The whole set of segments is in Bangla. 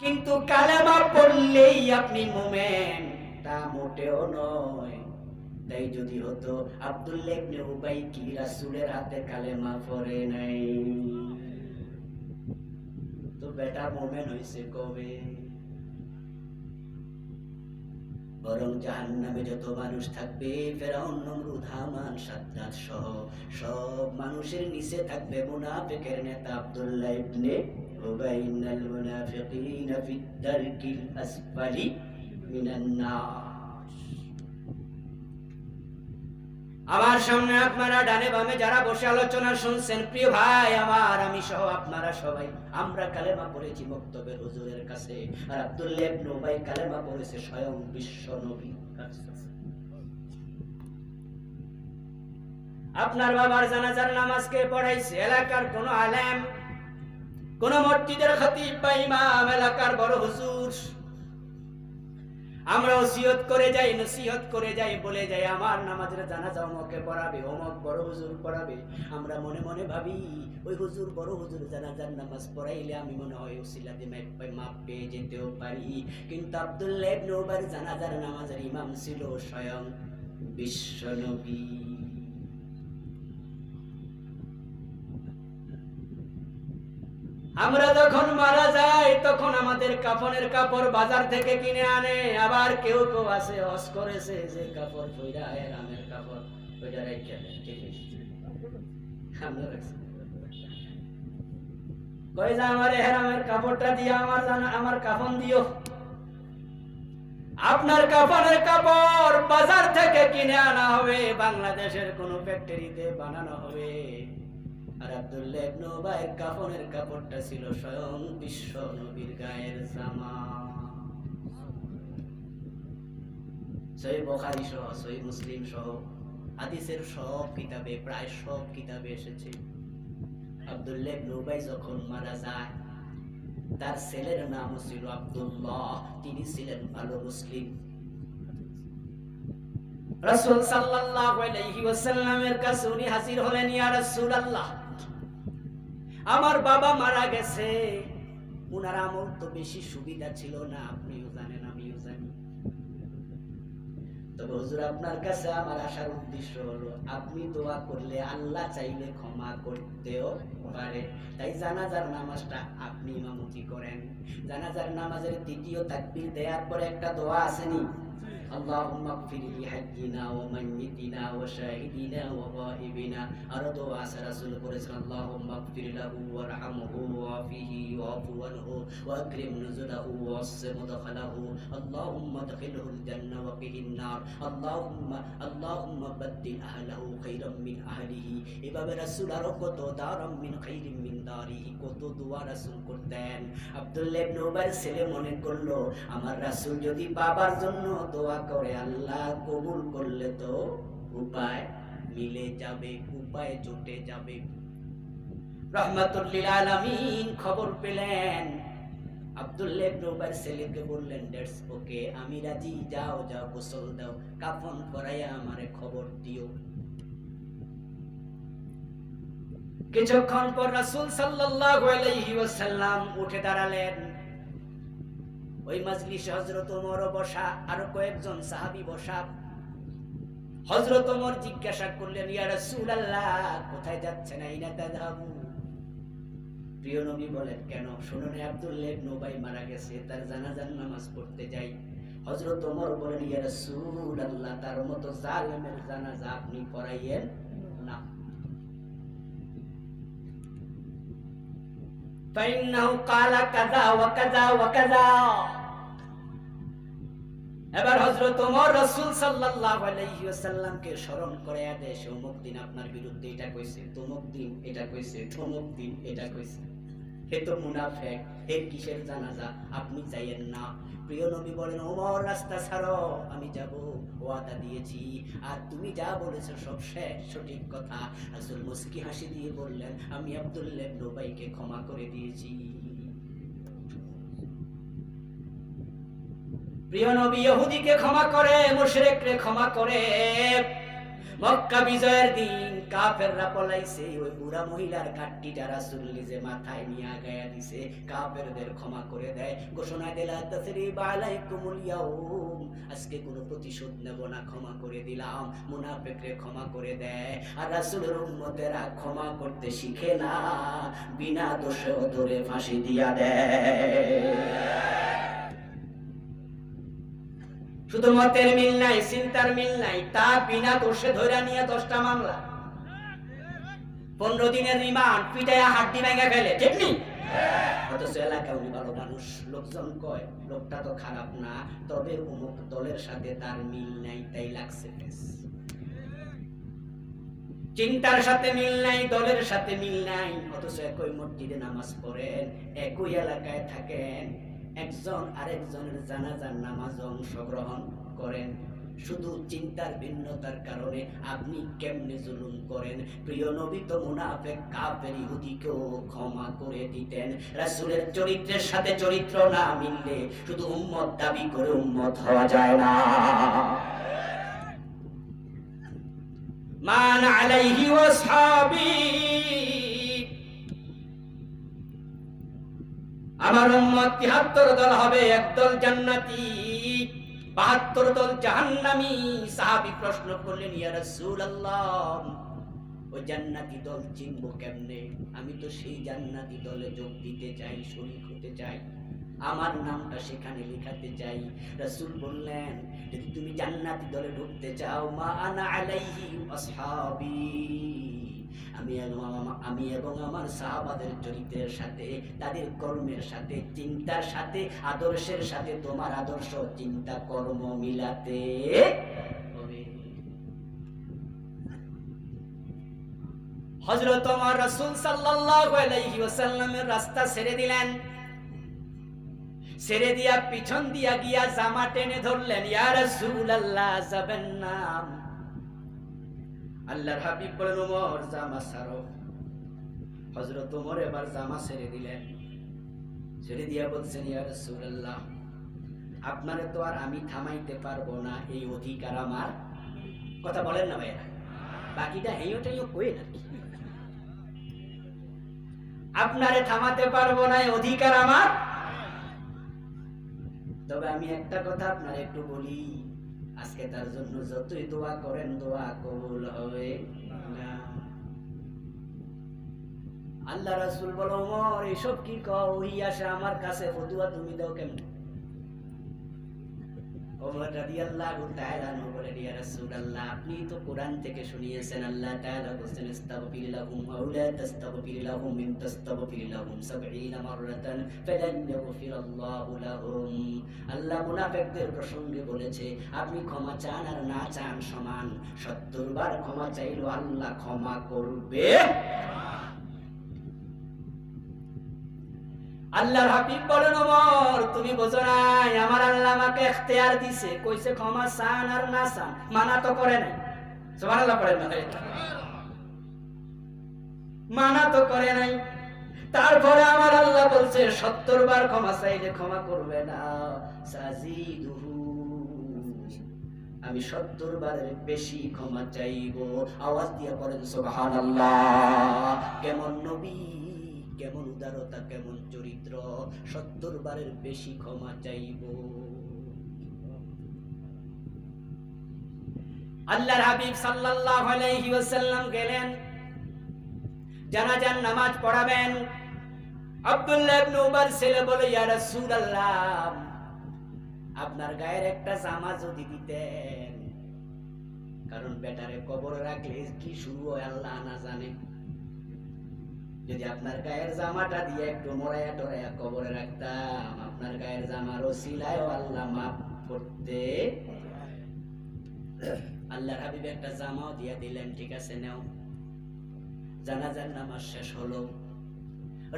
কিন্তু কালেমা পড়লেই আপনি মোমেন, তা মোটেও নয়। তাই যদি হতো, আব্দুল্লাহ ইবনে কি রাসূলের হাতে কালেমা পড়ে নাই? তো বেটা মোমেন হয়েছে কবে? বরং জাহান্নামে যত মানুষ থাকবে, ফেরাউন, নমরুদ, হামান, সাদ্দাত সহ সব মানুষের নিচে থাকবে মুনাফেকের নেতা আব্দুল্লাহ ইবনে ওবাইনাল মুনাফিকিনা ফিদ দারকিল আসফালি মিনান নার। আমার সামনে আপনারা ডানে বামে যারা বসে আলোচনা শুনছেন, প্রিয় ভাই, আমার, আমি সহ আপনারা সবাই, আমরা কালেমা পড়েছি বক্তব্যের হুজুরের কাছে। আর আব্দুল্লাহ ইবনে কালেমা পড়েছে স্বয়ং বিশ্ব নবী আপনার বাবার জানাজার নামাজকে পড়াইছে? এলাকার কোন আলেম, কোন মসজিদের খতিব বা ইমাম, এলাকার বড় হুজুর আমরা ওসিয়ত করে যাই, নসিহত করে যাই, বলে যাই, আমার নামাজের জানাজা অমকে পড়াবে, অমক বড় হুজুর পড়াবে। আমরা মনে মনে ভাবি, ওই হুজুর বড় হুজুর জানাজার নামাজ পড়াইলে আমি মনে হয় ওসিলা দিয়ে মাপ পেয়ে যেতেও পারি। কিন্তু আবদুল্লাহ ইবনে উবার জানাজার নামাজের ইমাম ছিল স্বয়ং বিশ্ব আমরা যখন মারা যাই, তখন আমাদের কাফনের কাপড় বাজার থেকে কিনে আনে। আবার কেউ কেউ আছে, হস করেছে যে কাপড় পইরা এর আমের কাপড় দেয় ঠিক আছে আমরা রাখছি। কই যে আমার কাপড়টা দিয়ে, আমার আমার কাফন দিও। আপনার কাফনের কাপড় বাজার থেকে কিনে আনা হবে, বাংলাদেশের কোন ফ্যাক্টরিতে বানানো হবে। আর আব্দুল্লাহ কাফনের কাপড়টা ছিল স্বয়ং বিশ্ব নবীর গায়ের জামা। সহি বুখারী সহ সহি মুসলিম সহ, হাদিসের সব কিতাবে, প্রায় সব কিতাবে এসেছে। আব্দুল্লাহ উবাই যখন মারা যায়, তার ছেলের নাম ছিল আব্দুল্লাহ, তিনি ছিলেন ভালো মুসলিম। রাসূল সাল্লাল্লাহু আলাইহি ওয়াসাল্লামের কাছে উনি হাজির হলেন, ইয়া রাসূলুল্লাহ আমার বাবা মারা গেছে। উনার আমল তো বেশি সুবিধা ছিল না, আপনিও জানেন, আমিও জানি। তবে আপনার কাছে আমার আসার উদ্দেশ্য হলো, আপনি দোয়া করলে আল্লাহ চাইলে ক্ষমা করতেও পারে। তাই জানাজার নামাজটা আপনি ইমামতি করেন। জানাজার নামাজের দ্বিতীয় তাকবীর দেওয়ার পরে একটা দোয়া আসেনি اللهم اغفر لحينا وميتنا وشاهدنا وغائبنا আরো দোয়া আছে রাসূল করেছেন اللهم اغفر له وارحمه وعافه واعف عنه واكرم نزله ووسع مدخله اللهم ادخله الجنة وقه النار اللهم اللهم بدل أهله خيرا من أهله এভাবে রাসূল আরো কত দারাম মিন খাইরিন মিন দারিহি কত দোয়া রাসূল করতেন আব্দুল্লাহ ইবনে উবাইর ছেলে মনে করলো আমার রাসূল যদি বাবার জন্য দোয়া করে, আল্লাহ কবুল করলে তো উপায় মিলে যাবে, উপায় জুটে যাবে। রহমাতুল্লিল আলামিন খবর পেলেন। যাও যাও, গোসল পরাইয়া আমারে খবর দিও। কিছুক্ষণ পর রাসূল সাল্লাল্লাহু উঠে দাঁড়ালেন। ওই মাজলিসে হযরত ওমর বসা আর কয়েকজন সাহাবী বসা হযরত ওমর জিজ্ঞাসা করলেন ইয়া রাসূলুল্লাহ কোথায় যাচ্ছেন আইনা তাযহাবু প্রিয় নবী বলেন কেন শুনুন আব্দুল্লাহ ইবনে উবাই মারা গেছে তার জানাজার নামাজ পড়তে যাই হযরত ওমর বলেন ইয়া রাসূলুল্লাহ তার মতো জালেমের জানাজা আপনি পড়াইয়েন না فإنه قال كذا وكذا وكذا এবার হযরত ওমর রাসূল সাল্লাল্লাহু আলাইহি ওয়াসাল্লামকে স্মরণ করে আদেশ অমুক দিন আপনার বিরুদ্ধে এটা কইছে, তমুক দিন এটা কইছে তমুক দিন এটা কইছে। হে তো মুনাফিক, হে কিসের জানাজা? আপনি যাইয়েন না। প্রিয় নবী বলেন, ওমর, রাস্তা ছাড়ো, আমি যাব, ওয়াদা দিয়েছি। আর তুমি যা বলেছ সব শেষ, সঠিক কথা। রাসূল মুস্কি হাসি দিয়ে বললেন, আমি আব্দুল্লাহ ইবনে উবাইকে ক্ষমা করে দিয়েছি। প্রিয় নবী ইহুদিকে ক্ষমা করে মুশরিকরে ক্ষমা করে। মক্কা বিজয়ের দিন কাফেররা পলাইছে, ওই বুড়া মহিলার কাটটিটা রাসূল নিজে মাথায় নিয়ে গায়া দিছে, কাফেরদের ক্ষমা করে দেয়। ঘোষণা দিলা তাসরিবা আলাইকুমুল ইয়াউম। আজকে কোনো প্রতিশোধ নেব না, ক্ষমা করে দিলাম। মুনাফিকরে ক্ষমা করে দেয়। আর রাসূলের উম্মতেরা ক্ষমা করতে শিখে না, বিনা দোষে ধরে ফাঁসি দিয়া দেয়। শুধু মতের মিল নাই, চিন্তার মিল নাই। তা বিনা দোষে ধরে নিয়ে দশটা মামলা। পনেরো দিনের রিমান্ড, পিটাইয়া হাড্ডি ভেঙে ফেলে, ঠিক সাথে মিল নাই দলের সাথে মিল নাই, অথচ একই নামাজ পড়েন, একই এলাকায় থাকেন। একজন আরেকজনের জানাজার নামাজ অংশগ্রহণ করেন। শুধু চিন্তার ভিন্নতার কারণে আপনি কেমনে জুলুম করেন? প্রিয় নবী তো মুনাফেক, কাফের, ইহুদিকেও ক্ষমা করে দিতেন। রাসূলের চরিত্রের সাথে চরিত্র না মিললে শুধু উম্মত দাবি করে উম্মত হওয়া যায় না। মান আলাইহি ওয়াসহাবি আমার উম্মত 73 দল হবে, একদল জান্নাতি 72 দল জাহান্নামী। সাহাবী প্রশ্ন করলেন, ইয়া রাসূলুল্লাহ ও জান্নাতি দল চিনবো কেমনে? আমি তো সেই জান্নাতি দলে যোগ দিতে চাই, শরীক হতে চাই। আমার নামটা সেখানে লেখাতে চাই। রাসূল বললেন, যদি তুমি জান্নাতি দলে ঢুকতে চাও, মা আনা আলাইহি আসহাবি। আমি এবং আমা- এবং আমার সাহাবাদের চরিত্রের সাথে, তাদের কর্মের সাথে, চিন্তার সাথে, আদর্শের সাথে তোমার আদর্শ চিন্তা কর্ম মিলাতে। রাস্তা ছেড়ে দিলেন। ছেড়ে দিয়া পিছন দিয়া জামা টেনে ধরলেন, ইয়া আল্লাহর হাবিব বলেন, ওমর জামা ছাড়ো হযরত ওমর এবার জামা ছেড়ে দিলেন। ছেড়ে দিয়া বলছেন, ইয়া রাসূলুল্লাহ, আপনারে তো আর আমি থামাইতে পারব না, এই অধিকার আমার। কথা বলেন না ভাইয়া বাকিটা হেইও টেইও কই না আপনারে থামাতে পারব না, এই অধিকার আমার। তবে আমি একটা কথা আপনার একটু বলি আজকে তার জন্য যতই দোয়া করেন, দোয়া কবুল হবে। আল্লাহ রাসুল বলো মর এসব কি কও? ওই আমার কাছে ফতুয়া তুমি দাও কেমন? আপনি কোরআন থেকে শুনিয়েছেন, আল্লাহ তাআলা বলেন ইস্তাগফির লাহুম আও লা তাস্তাগফির লাহুম ইন তাস্তাগফির লাহুম 70 মাররাতান ফালান ইয়াগফিরাল্লাহু লাহুম। আল্লাহ প্রসঙ্গে বলেছে, আপনি ক্ষমা চান আর না চান সমান। 70 বার ক্ষমা চাইলেও আল্লাহ ক্ষমা করবে আল্লাহর হাবিব বলেন, ওমর, তুমি বোঝো নাই, আমার আল্লাহ আমাকে ইখতিয়ার দিছে। কইছে, ক্ষমা চান আর না চান, মানা তো করে নাই। সুবহানাল্লাহ পড়েন না মানা তো করে নাই। তারপরে আমার আল্লাহ বলছে, সত্তর বার ক্ষমা চাইলে ক্ষমা করবে না। আমি সত্তর বারের বেশি ক্ষমা চাইব। আওয়াজ দিয়ে পড়েন, সুবহানাল্লাহ। কেমন নবী? কেমন উদারতা, কেমন চরিত্র, সত্তর বারের বেশি ক্ষমা চাইব। আল্লাহর হাবিব সাল্লাল্লাহু আলাইহি ওয়াসাল্লাম গেলেন। জানাজার নামাজ পড়াবেন। আব্দুল্লাহ ইবনে উমর ছেলে বলে, ইয়া রাসূলুল্লাহ, আপনার গায়ের একটা জামা যদি দিতেন, কারণ বেটারে কবরে রাখলে কি শুরু হয় আল্লাহ না জানে। যদি আপনার গায়ের জামাটা দিয়ে একটু মরাইয়া টরাইয়া কবরে রাখতাম, আপনার গায়ের জামার ওসিলায় আল্লাহ মাফ করতে। আল্লাহ হাবিব একটা জামাও দিয়া দিলেন, ঠিক আছে, নাও। জানাজার নামাজ শেষ হলো।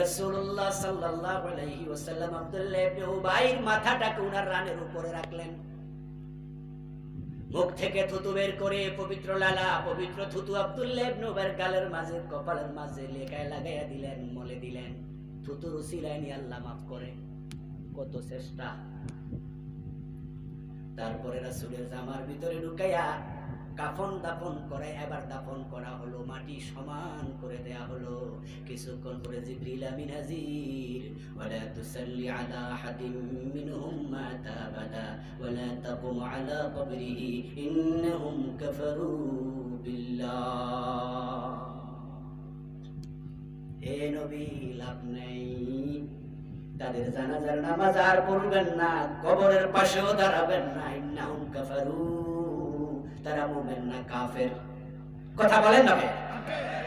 রাসূলুল্লাহ সাল্লাল্লাহু আলাইহি ওয়াসাল্লাম আব্দুল্লাহ ইবনে উবাইর মাথাটাকে উনার রানের উপরে রাখলেন। মুখ থেকে থুতু বের করে পবিত্র লালা, পবিত্র থুতু আব্দুল্লাহ ইবনে গালের মাঝে, কপালের মাঝে লেখায় লাগাইয়া দিলেন, মলে দিলেন। থুতু রুসিলায় নিয়ে আল্লাহ মাফ করে। কত চেষ্টা। তারপরে রাসূলের জামার ভিতরে ঢুকাইয়া কাফন দাফন করে, এবার দাফন করা হলো, মাটি সমান করে দেয়া হলো। কিছুক্ষণ পরে জিবরিল আমিন হাজির। ওয়ালা তুসাল্লি আলা আহাদিন মিনহুম ওয়ালা তাকুম আলা কবরিহি, ইন্নাহুম কাফারু বিল্লাহ। হে নবী, লাভ নেই। তাদের জানাজার নামাজ আর পড়বেন না, কবরের পাশেও দাঁড়াবেন না। ইন্নাহুম কাফারু তারা মুমিন না কাফের। কথা বলেন না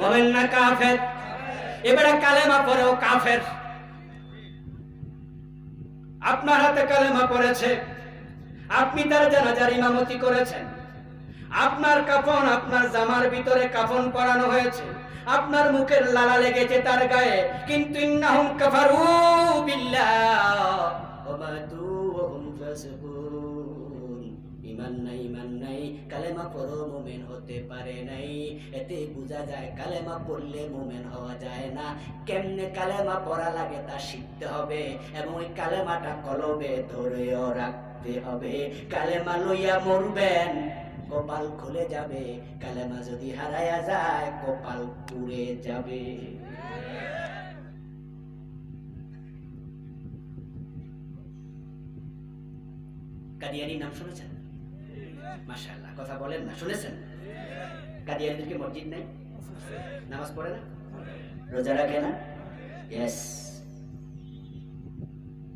মুমিন না কাফের। এবারে কালেমা পড়েও কাফের। আপনার হাতে কালেমা পড়েছে। আপনি তার জানাজার ইমামতি করেছেন। আপনার কাফন, আপনার জামার ভিতরে কাফন পরানো হয়েছে। আপনার মুখের লালা লেগেছে তার গায়ে। কিন্তু ইন্নাহুম কাফারু বিল্লাহ। ওয়া মাতু ওয়া হুম ফাসিকুন। ইমান নাই ইমান নাই কালেমা পড়ো, মুমিন হতে পারে নাই। এতে বোঝা যায় কালেমা পড়লে মুমিন হওয়া যায় না। কেমনে কালেমা পড়া লাগে তা শিখতে হবে এবং ওই কালেমাটা কলবে ধরেও রাখতে হবে। কালেমা লইয়া মরবেন, কপাল খুলে যাবে। কালেমা যদি হারায়া যায়, কপাল পুড়ে যাবে। কাদিয়ানি নাম শুনেছেন? মাশাআল্লাহ, কথা বলেন না, শুনেছেন? কাদিয়ানিদের কি মসজিদ নাই? নামাজ পড়ে না? রোজা রাখে না? ইয়েস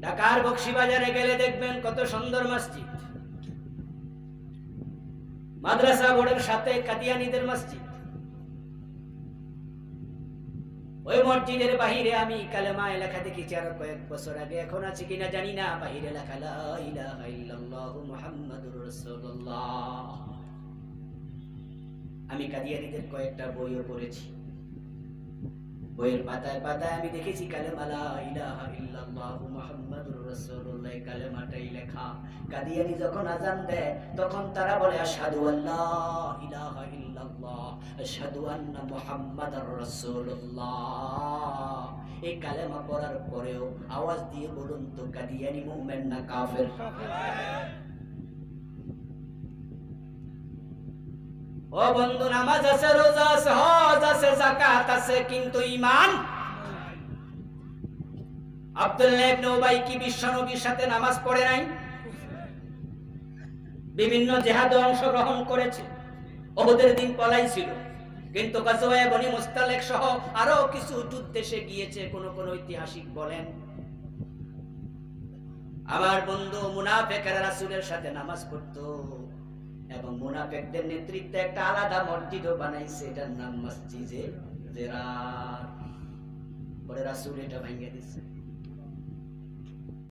ঢাকার বক্সিবাজারে গেলে দেখবেন কত সুন্দর মসজিদ। মাদ্রাসা বোর্ডের সাথে কাদিয়ানিদের মসজিদ। ওই মসজিদের বাহিরে আমি কালেমা লেখা দেখেছি আরও কয়েক বছর আগে। এখন আছে কিনা জানি না। বাহিরে লেখা মুহাম্মাদুর রাসূলুল্লাহ। আমি কাদিয়ানিদের কয়েকটা বইও পড়েছি। বইয়ের পাতায় পাতায় আমি দেখেছি কালেমালা ইলাহা মুহাম্মাদুর রাসূলুল্লাহ। কালেমাটাই লেখা। কাদিয়ানি যখন আজান দেয়, তখন তারা বলে, আশহাদু আল্লা ইলাহা ইল্লাল্লাহ, আশহাদু আন্না মুহাম্মাদার রাসূলুল্লাহ। এই কালেমা পড়ার পরেও আওয়াজ দিয়ে বলুন তো, কাদিয়ানি মুমিন না কাফের? ও বন্ধু, নামাজ আছে, রোজা আছে, হজ আছে, যাকাত আছে, কিন্তু আব্দুল্লাহ ইবনে উবাই কি বিশ্বনবীর সাথে নামাজ পড়ে নাই। বিভিন্ন করেছে। ওহুদের দিন পলাইছিল কিন্তু বনি মুস্তালিক সহ আরও কিছু গিয়েছে, কোন কোন ঐতিহাসিক বলেন। আমার বন্ধু, মুনাফেকেরা রাসূলের সাথে নামাজ পড়তো। এবং মুনাফেকদের নেতৃত্বে একটা আলাদা মসজিদও বানাইছে, এটার নাম মসজিদে জেরার পরে রাসুল এটা ভেঙে দিচ্ছে